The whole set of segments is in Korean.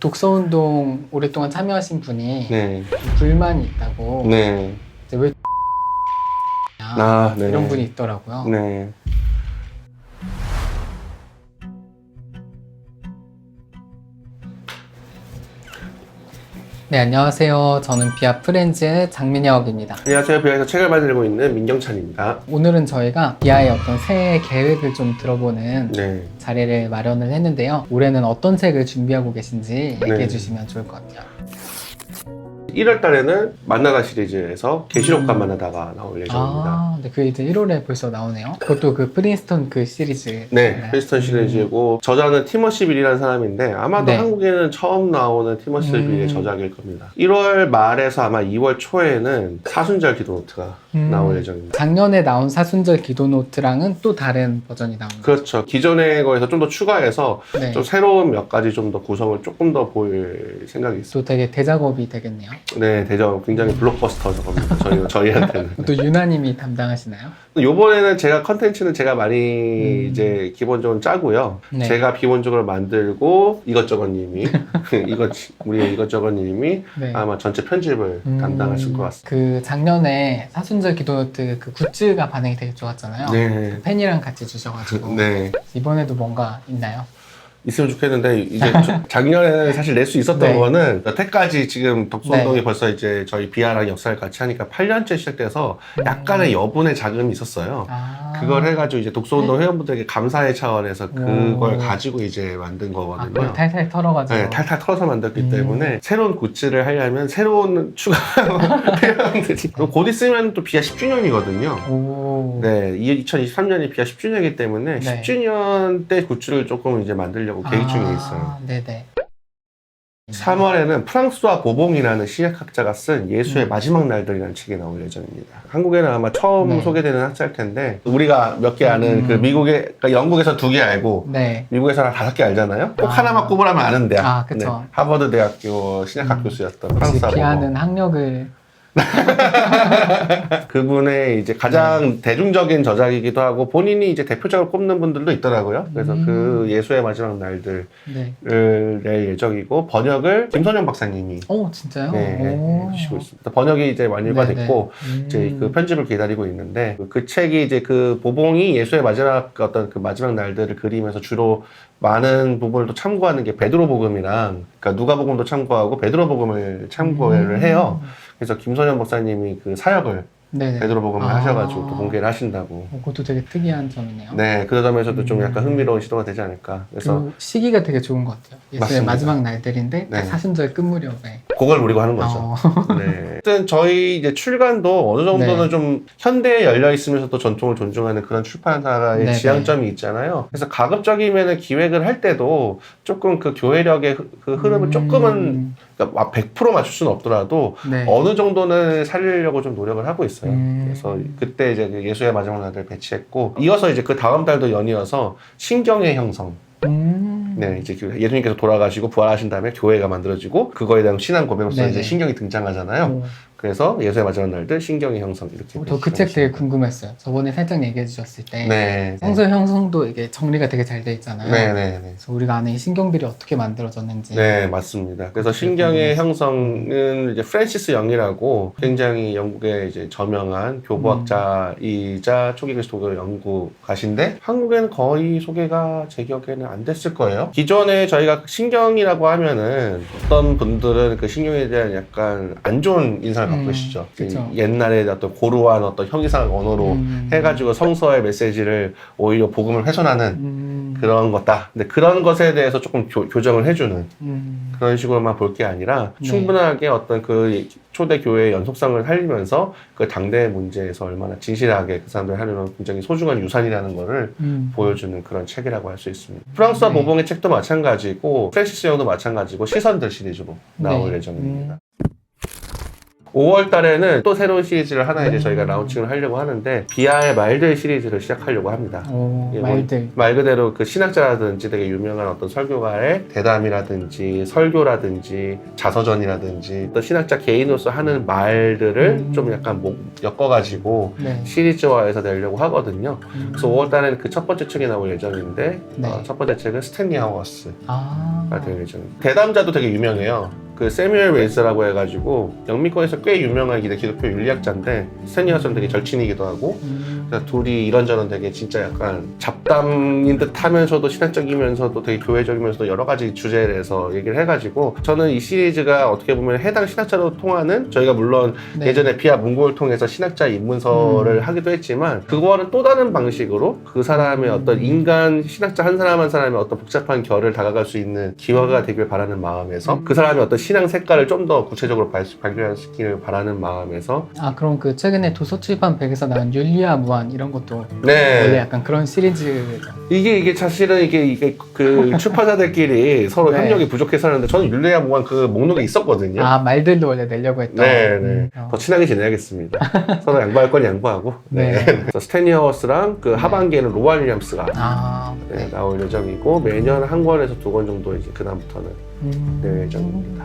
독서운동 오랫동안 참여하신 분이 네. 불만이 있다고 네. 이제 왜 아, 네. 이런 분이 있더라고요. 네. 네, 안녕하세요. 저는 비아 프렌즈의 장민혁입니다. 안녕하세요. 비아에서 책을 만들고 있는 민경찬입니다. 오늘은 저희가 비아의 어떤 새해 계획을 좀 들어보는 네. 자리를 마련을 했는데요. 올해는 어떤 책을 준비하고 계신지 얘기해 네. 주시면 좋을 것 같아요. 1월 달에는 만나다 시리즈에서 계시록과 만나다가 나올 예정입니다. 아, 네, 그 이제 1월에 벌써 나오네요. 그것도 그 프린스턴 그 시리즈. 네, 프리스턴 시리즈고 저자는 티머시 빌이라는 사람인데 아마도 네. 한국에는 처음 나오는 티머시 음. 빌의 저작일 겁니다. 1월 말에서 아마 2월 초에는 사순절 기도 노트가 음. 나올 예정입니다. 작년에 나온 사순절 기도 노트랑은 또 다른 버전이 나온 거죠. 그렇죠. 기존의 거에서 좀 더 추가해서 네. 좀 새로운 몇 가지 좀 더 구성을 조금 더 보일 생각이 있습니다. 또 되게 대작업이 되겠네요. 네, 대전 굉장히 블록버스터 저겁니다. 저희 저희한테는. 또 유나님이 담당하시나요? 요번에는 제가 컨텐츠는 제가 많이 음. 이제 기본적으로 짜고요. 네. 제가 기본적으로 만들고 이것저것 님이 이것 우리 이것저것 님이 네. 아마 전체 편집을 음, 담당하실 것 같습니다. 그 작년에 사순절 기도 노트 그 굿즈가 반응이 되게 좋았잖아요. 네. 팬이랑 같이 주셔가지고 네. 이번에도 뭔가 있나요? 있으면 좋겠는데 이제 저- 작년에는 사실 낼 수 있었던 네. 거는 여태까지 지금 독서운동이 네. 벌써 이제 저희 비아랑 역사를 같이 하니까 8년째 시작돼서 약간의 여분의 자금이 있었어요. 아. 그걸 해가지고 이제 독서운동 회원분들에게 감사의 차원에서 그걸 오. 가지고 이제 만든 아, 거거든요. 그걸 탈탈 털어가지고. 네, 탈탈 털어서 만들었기 음. 때문에 새로운 굿즈를 하려면 새로운 추가 회원들이 곧 있으면 또 비아 10주년이거든요. 오. 네, 2023년이 비아 10주년이기 때문에 네. 10주년 때 굿즈를 조금 이제 만들려 고 계획 중에 있어요. 아, 네네. 3월에는 프랑스와 보봉이라는 시학학자가 쓴 예수의 음. 마지막 날들이라는 책이 나올 예정입니다. 한국에는 아마 처음 네. 소개되는 학자일 텐데 우리가 몇 개 아는 음. 그 미국에 그러니까 영국에서 두 개 알고 네. 미국에서는 한 다섯 개 알잖아요. 꼭 아. 하나만 꼽으라면 아는 대학. 아, 그쵸. 네, 하버드 대학교 신학학 음. 교수였던 역시 프랑스와 비하는 학력을 보봉. 그분의 이제 가장 음. 대중적인 저작이기도 하고 본인이 이제 대표적으로 꼽는 분들도 있더라고요. 그래서 음. 그 예수의 마지막 날들을 네. 낼 예정이고 번역을 김선영 박사님이 오 진짜요? 네, 오. 해주시고 있습니다. 번역이 이제 완료가 네네. 됐고 음. 이제 그 편집을 기다리고 있는데 그- 그 책이 이제 그 보봉이 예수의 마지막 어떤 그 마지막 날들을 그리면서 주로 많은 부분을 또 참고하는 게 베드로 복음이랑 그러니까 누가복음도 참고하고 베드로 복음을 참고를 음. 해요. 그래서 김선현 목사님이 그 사역을 네네. 베드로 복음을 아. 하셔가지고 또 공개를 하신다고. 어, 그것도 되게 특이한 점이네요. 네, 그 점에서도 좀 음. 약간 흥미로운 시도가 되지 않을까. 그래서 그리고 시기가 되게 좋은 것 같아요. 예수의 맞습니다. 마지막 날들인데 딱 네. 사순절 끝 무렵에. 그걸 노리고 하는 거죠. 어. 네. 어쨌든 저희 이제 출간도 어느 정도는 네. 좀 현대에 열려 있으면서도 전통을 존중하는 그런 출판사의 네네. 지향점이 있잖아요. 그래서 가급적이면 기획을 할 때도 조금 그 교회력의 흐- 그 흐름을 음. 조금은 그러니까 100% 맞출 수는 없더라도 네. 어느 정도는 살리려고 좀 노력을 하고 있어요. 음. 그래서 그때 이제 그 예수의 마지막 날을 배치했고 이어서 이제 그 다음 달도 연이어서 신경의 형성. 음. 네, 이제 그 예수님께서 돌아가시고 부활하신 다음에 교회가 만들어지고 그거에 대한 신앙 고백으로서 네네. 이제 신경이 등장하잖아요. 오. 그래서 예수의 마지막 날들 신경의 형성 이렇게. 저 그 책 되게 궁금했어요. 저번에 살짝 얘기해 주셨을 때 네. 성서 형성도 이게 정리가 되게 잘 돼 있잖아요. 네, 네, 네. 그래서 우리가 아는 이 신경들이 어떻게 만들어졌는지. 네, 맞습니다. 그래서 신경의 형성은 이제 프랜시스 영이라고 굉장히 영국의 이제 저명한 교부학자이자 초기 그리스도교 연구가신데 한국에는 거의 소개가 제 기억에는 안 됐을 거예요. 기존에 저희가 신경이라고 하면은 어떤 분들은 그 신경에 대한 약간 안 좋은 인상을 음, 계시죠. 그쵸. 옛날에 어떤 고루한 어떤 형이상 언어로 음. 해가지고 성서의 메시지를 오히려 복음을 훼손하는 음. 그런 거다. 근데 그런 것에 대해서 조금 교, 교정을 해주는 음. 그런 식으로만 볼 게 아니라 네. 충분하게 어떤 그 초대 교회의 연속성을 살리면서 그 당대의 문제에서 얼마나 진실하게 그 사람들이 하려는 굉장히 소중한 유산이라는 거를 음. 보여주는 그런 책이라고 할 수 있습니다. 프랑스와 네. 보봉의 책도 마찬가지고 프랜시스 영도 마찬가지고 시선들 시리즈로 나올 네. 예정입니다. 5월 달에는 또 새로운 시리즈를 하나 이제 음. 저희가 라운칭을 하려고 하는데 비아의 말들 시리즈를 시작하려고 합니다. 오, 이게 뭐 말들. 말 그대로 그 신학자라든지 되게 유명한 어떤 설교가의 대담이라든지 설교라든지 자서전이라든지 어떤 신학자 개인으로서 하는 말들을 음. 좀 약간 뭐 엮어가지고 네. 시리즈화해서 내려고 하거든요. 음. 그래서 5월 달에는 그 첫 번째 책이 나올 예정인데 네. 어, 첫 번째 책은 스탠리 하워스가 아. 될 예정입니다. 대담자도 되게 유명해요. 그 세뮤엘 웨이스라고 해가지고 영미권에서 꽤 유명한 기독- 기독교 윤리학자인데 스탠리 하워스는 되게 절친이기도 하고 음. 그래서 둘이 이런저런 되게 진짜 약간 잡담인 듯 하면서도 신학적이면서도 되게 교회적이면서도 여러 가지 주제에 대해서 얘기를 해가지고 저는 이 시리즈가 어떻게 보면 해당 신학자로 통하는 저희가 물론 네. 예전에 비아 문고를 통해서 신학자 입문서를 음. 하기도 했지만 그거와는 또 다른 방식으로 그 사람의 음. 어떤 인간 신학자 한 사람 한 사람의 어떤 복잡한 결을 다가갈 수 있는 기회가 되길 바라는 마음에서 음. 그 사람의 어떤 신앙 색깔을 좀 더 구체적으로 발- 발견시키길 바라는 마음에서 아 그럼 그 최근에 도서출판 백에서 나온 율리아 무한 이런 것도 네 원래 약간 그런 시리즈죠. 이게 이게 사실은 이게 이게 그 출판사들끼리 서로 네. 협력이 부족해서 하는데 저는 율레아 모한 그 목록에 있었거든요. 아 말들도 원래 내려고 했던. 네, 네. 음, 어. 더 친하게 지내야겠습니다. 서로 양보할 건 양보하고. 네. 네. 그래서 스탠리 허워스랑 그 하반기에는 로안 윌리엄스가 아. 네, 나올 예정이고 매년 한 권에서 두 권 정도 이제 그 다음부터는 음. 낼 예정입니다.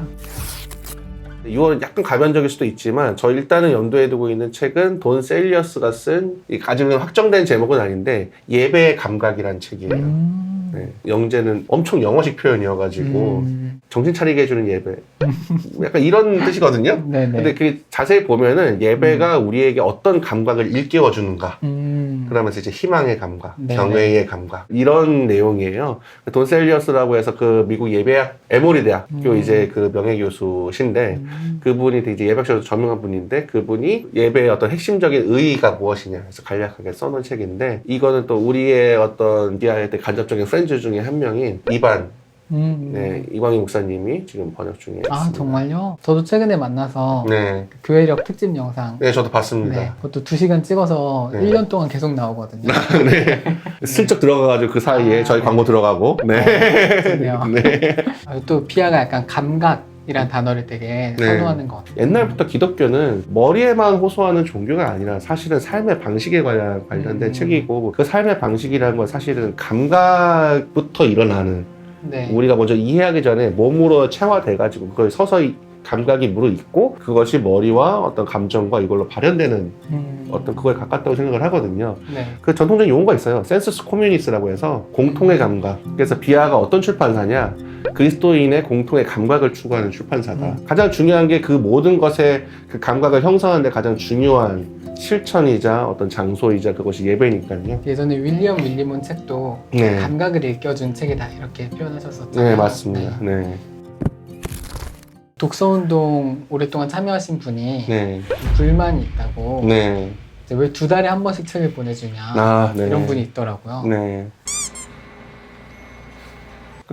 6월은 약간 가변적일 수도 있지만 저 일단은 염두에 두고 있는 책은 돈 셀리어스가 쓴이 아직은 확정된 제목은 아닌데 예배의 감각이라는 책이에요. 음. 네, 영재는 엄청 영어식 표현이어가지고 음. 정신 차리게 해주는 예배 약간 이런 뜻이거든요. 네네. 근데 그 자세히 보면은 예배가 우리에게 어떤 감각을 일깨워 주는가 음. 그러면서 이제 희망의 감각, 네네. 경외의 감각 이런 내용이에요. 돈 셀리어스라고 해서 그 미국 예배학 에모리 대학교 음. 이제 그 명예 교수신데 음. 그분이 되게 이제 예배학적으로 저명한 분인데 그분이 예배의 어떤 핵심적인 의의가 무엇이냐 해서 간략하게 써놓은 책인데 이거는 또 우리의 어떤 디아의 때 간접적인 프렌즈 중에 한 명인 이반 음. 네, 이광희 목사님이 지금 번역 중에 있습니다. 아 정말요? 저도 최근에 만나서 네, 교회력 특집 영상 네 저도 봤습니다. 네, 그것도 2시간 찍어서 네. 1년 동안 계속 나오거든요. 네. 슬쩍 들어가가지고 그 사이에 아, 저희 네. 광고 들어가고. 네. 좋네요. 네. 아, 또 피아가 약간 감각이란 단어를 되게 네. 선호하는 것 같아요. 옛날부터 기독교는 머리에만 호소하는 종교가 아니라 사실은 삶의 방식에 관련, 관련된 음. 책이고 그 삶의 방식이라는 건 사실은 감각부터 일어나는 네. 우리가 먼저 이해하기 전에 몸으로 체화돼가지고 그걸 서서히 감각이 무르익고 그것이 머리와 어떤 감정과 이걸로 발현되는 음. 어떤 그거에 가깝다고 생각을 하거든요. 네. 그 전통적인 용어가 있어요. 센서스 코뮤니스라고 해서 공통의 감각. 그래서 비아가 어떤 출판사냐? 그리스도인의 공통의 감각을 추구하는 출판사다. 음. 가장 중요한 게 그 모든 것의 그 감각을 형성하는데 가장 중요한 실천이자 어떤 장소이자 그것이 예배니까요. 예전에 윌리엄 윌리몬 책도 네. 감각을 일깨워준 책이다 이렇게 표현하셨었잖아요. 네, 맞습니다. 네. 독서 운동 오랫동안 참여하신 분이 네. 불만이 있다고 네. 왜 두 달에 한 번씩 책을 보내주냐 아, 네. 이런 분이 있더라고요. 네.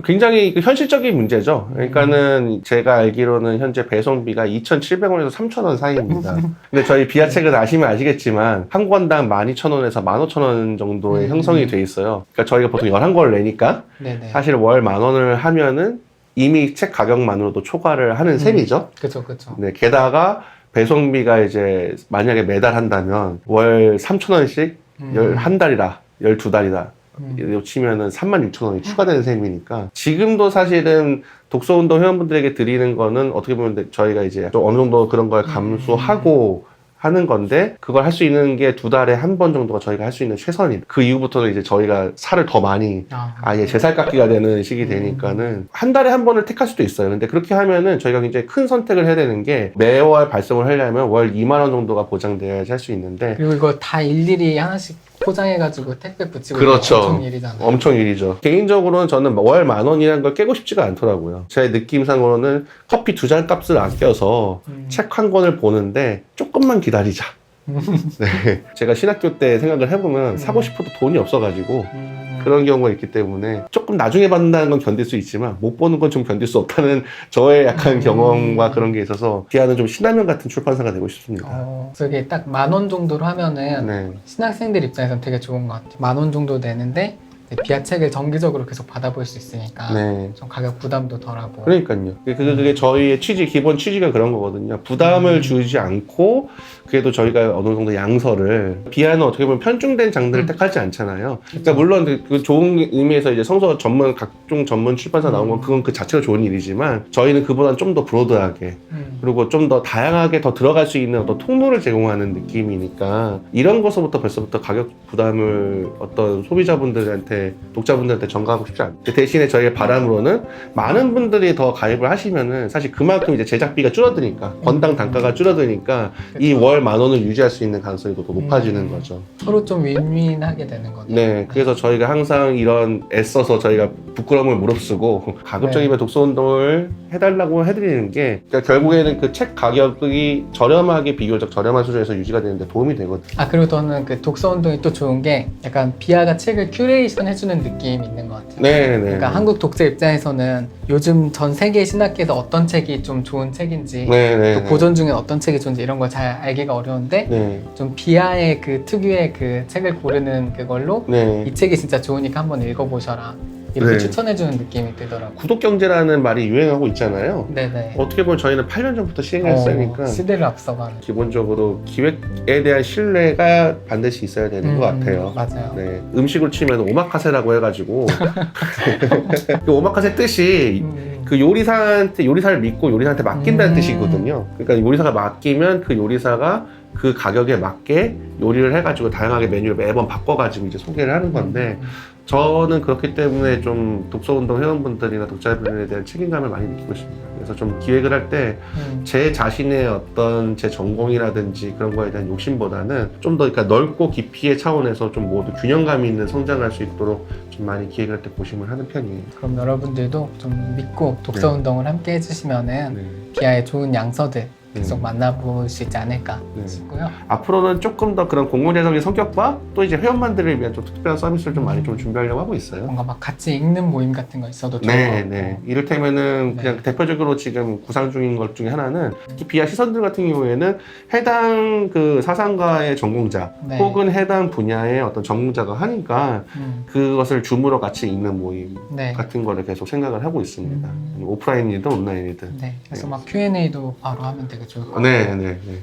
굉장히 그 현실적인 문제죠. 그러니까는 제가 알기로는 현재 배송비가 2,700원에서 3,000원 사이입니다. 근데 저희 비아책은 아시면 아시겠지만 한 권당 12,000원에서 15,000원 정도의 음. 형성이 돼 있어요. 그러니까 저희가 보통 11권을 내니까 네네. 사실 월 만 원을 하면은 이미 책 가격만으로도 초과를 하는 음. 셈이죠. 그쵸 그쵸. 네, 게다가 배송비가 이제 만약에 매달 한다면 월 3,000원씩 음. 열, 한 달이라, 12달이다. 음. 치면은 36,000원이 추가되는 셈이니까 지금도 사실은 독서운동 회원분들에게 드리는 거는 어떻게 보면 저희가 이제 좀 어느 정도 그런 걸 감수하고 하는 건데 그걸 할 수 있는 게 두 달에 한 번 정도가 저희가 할 수 있는 최선입니다. 그 이후부터는 이제 저희가 살을 더 많이 아, 아예 제살 깎기가 되는 시기 되니까는 한 달에 한 번을 택할 수도 있어요. 근데 그렇게 하면은 저희가 굉장히 큰 선택을 해야 되는 게 매월 발송을 하려면 월 2만 원 정도가 보장돼야지 할수 있는데 그리고 이거 다 일일이 하나씩 포장해가지고 택배 붙이고 그렇죠. 엄청 일이잖아요. 엄청 일이죠. 개인적으로는 저는 월 만 원이라는 걸 깨고 싶지가 않더라고요. 제 느낌상으로는 커피 두 잔 값을 아껴서 음. 책 한 권을 보는데 조금만 기다리자. 네. 제가 신학교 때 생각을 해보면 사고 싶어도 돈이 없어가지고 음. 그런 경우가 있기 때문에 조금 나중에 받는다는 건 견딜 수 있지만 못 보는 건 좀 견딜 수 없다는 저의 약간 음. 경험과 그런 게 있어서 기아는 좀 신라면 같은 출판사가 되고 싶습니다. 어, 이게 딱 만 원 정도로 하면은 네. 신학생들 입장에서는 되게 좋은 것 같아요. 만 원 정도 내는데 비아 책을 정기적으로 계속 받아볼 수 있으니까 네. 좀 가격 부담도 덜하고 그러니까요. 그게, 그게 저희의 취지, 기본 취지가 그런 거거든요. 부담을 음. 주지 않고, 그래도 저희가 어느 정도 양서를, 비하는 어떻게 보면 편중된 장르를 음. 택하지 않잖아요. 그러니까. 물론 그- 그 좋은 의미에서 이제 성서 전문, 각종 전문 출판사 나온 건 음. 그건 그 자체가 좋은 일이지만, 저희는 그보다는 좀 더 브로드하게, 음. 그리고 좀 더 다양하게 더 들어갈 수 있는 어떤 통로를 제공하는 느낌이니까, 이런 것서부터 벌써부터 가격 부담을 어떤 소비자분들한테, 독자분들한테 전가하고 싶지 않아요. 대신에 저희의 바람으로는 많은 분들이 더 가입을 하시면은 사실 그만큼 이제 제작비가 줄어드니까 건당 단가가 줄어드니까 이 그쵸. 월만 원을 유지할 수 있는 가능성이 더 높아지는 음. 거죠. 서로 좀 윈윈하게 되는 거죠. 네, 그래서 저희가 항상 이런 애써서 저희가 부끄러움을 무릅쓰고 가급적이면 독서 운동을 해달라고 해드리는 게 그러니까 결국에는 그 책 가격이 저렴하게 비교적 저렴한 수준에서 유지가 되는데 도움이 되거든요. 아 그리고 저는 그 독서 운동이 또 좋은 게 약간 비아가 책을 큐레이션 해주는 느낌이 있는 것 같아요. 네, 네. 그러니까 한국 독자 입장에서는 요즘 전 세계 신학계에서 어떤 책이 좀 좋은 책인지 네, 네. 또 네. 고전 중에 어떤 책이 좋은지 이런 걸 잘 알기가 어려운데 네, 좀 비아의 그 특유의 그 책을 고르는 그걸로 네. 이 책이 진짜 좋으니까 한번 읽어보셔라 이렇게 네. 추천해주는 느낌이 들더라고요. 구독 경제라는 말이 유행하고 있잖아요. 네네. 어떻게 보면 저희는 8년 전부터 시행했으니까 어, 시대를 앞서가는. 기본적으로 기획에 대한 신뢰가 반드시 있어야 되는 것 음, 같아요. 맞아요. 네, 음식으로 치면 오마카세라고 해가지고 그 오마카세 뜻이 음, 그 요리사한테 요리사를 믿고 요리사한테 맡긴다는 음. 뜻이거든요. 그러니까 요리사가 맡기면 그 요리사가 그 가격에 맞게 요리를 해가지고 다양하게 메뉴를 매번 바꿔가지고 이제 소개를 하는 건데 음, 저는 그렇기 때문에 좀 독서운동 회원분들이나 독자분들에 대한 책임감을 많이 느끼고 있습니다. 그래서 좀 기획을 할때제 음, 자신의 어떤 제 전공이라든지 그런 거에 대한 욕심보다는 좀 더 그러니까 넓고 깊이의 차원에서 좀 모두 균형감 있는 성장할 수 있도록 좀 많이 기획을 할때 고심을 하는 편이에요. 그럼 여러분들도 좀 믿고 독서 네. 운동을 함께 해주시면은 네. 비아의 좋은 양서들 계속 음. 만나볼 수 있지 않을까 네. 싶고요. 앞으로는 조금 더 그런 공공재정의 성격과 또 이제 회원만들을 위한 좀 특별한 서비스를 좀 많이 좀 준비하려고 하고 있어요. 뭔가 막 같이 읽는 모임 같은 거 있어도 것 네. 네. 이를테면은 네. 그냥 대표적으로 지금 구상 중인 것 중에 하나는 특히 비하 시선들 같은 경우에는 해당 그 사상가의 전공자 네. 혹은 해당 분야의 어떤 전공자가 하니까 음, 그것을 줌으로 같이 읽는 모임 네. 같은 거를 계속 생각을 하고 있습니다. 음. 오프라인이든 온라인이든. 네. 그래서 네. 막 Q&A도 바로 하면 되게 같아요. 네, 네, 네.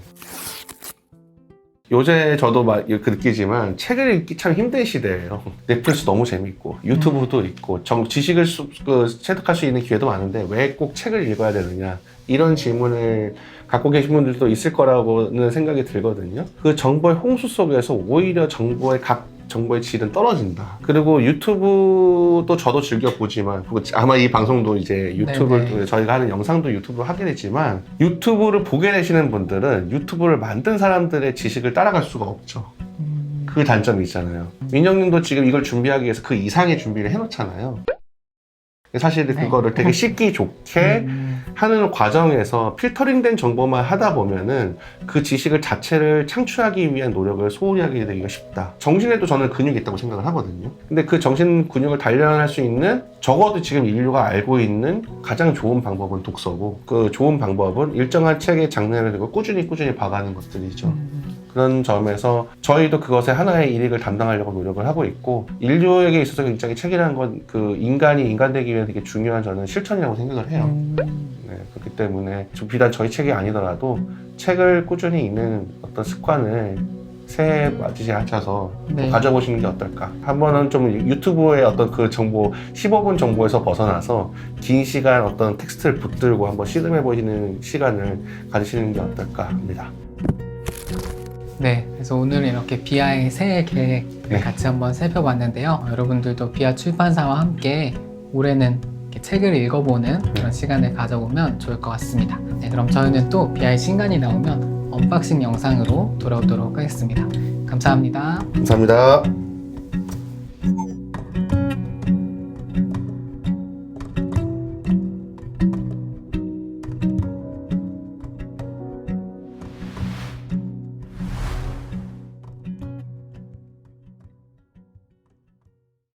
요새 저도 막 이렇게 느끼지만 책을 읽기 참 힘든 시대예요. 넷플릭스 너무 재밌고 유튜브도 있고 정, 지식을 수, 그, 체득할 수 있는 기회도 많은데 왜 꼭 책을 읽어야 되느냐 이런 질문을 갖고 계신 분들도 있을 거라고는 생각이 들거든요. 그 정보의 홍수 속에서 오히려 정보의 각 정보의 질은 떨어진다. 그리고 유튜브도 저도 즐겨 보지만 아마 이 방송도 이제 유튜브를 네네. 통해 저희가 하는 영상도 유튜브로 하게 되지만 유튜브를 보게 되시는 분들은 유튜브를 만든 사람들의 지식을 따라갈 수가 없죠. 음, 그 단점이 있잖아요. 민영님도 지금 이걸 준비하기 위해서 그 이상의 준비를 해놓잖아요. 사실 네. 그거를 되게 씻기 좋게 음, 하는 과정에서 필터링된 정보만 하다 보면은 그 지식을 자체를 창출하기 위한 노력을 소홀히 하게 되기가 쉽다. 정신에도 저는 근육이 있다고 생각을 하거든요. 근데 그 정신 근육을 단련할 수 있는 적어도 지금 인류가 알고 있는 가장 좋은 방법은 독서고 그 좋은 방법은 일정한 책의 장르를 꾸준히 꾸준히 봐가는 것들이죠. 음, 그런 점에서 저희도 그것에 하나의 일익을 담당하려고 노력을 하고 있고 인류에게 있어서 굉장히 책이라는 건 그 인간이 인간 되기 위해 되게 중요한 저는 실천이라고 생각을 해요. 음, 네, 그렇기 때문에 좀 비단 저희 책이 아니더라도 책을 꾸준히 읽는 어떤 습관을 새해 맞이시 하셔서 네. 가져보시는 게 어떨까. 한 번은 좀 유튜브의 어떤 그 정보, 15분 정보에서 벗어나서 긴 시간 어떤 텍스트를 붙들고 한번 시듬해 보시는 시간을 가지시는 게 어떨까 합니다. 네, 그래서 오늘 이렇게 비아의 새해 계획을 네. 같이 한번 살펴봤는데요. 어, 여러분들도 비아 출판사와 함께 올해는 이렇게 책을 읽어보는 그런 시간을 가져보면 좋을 것 같습니다. 네, 그럼 저희는 또 비아의 신간이 나오면 언박싱 영상으로 돌아오도록 하겠습니다. 감사합니다. 감사합니다.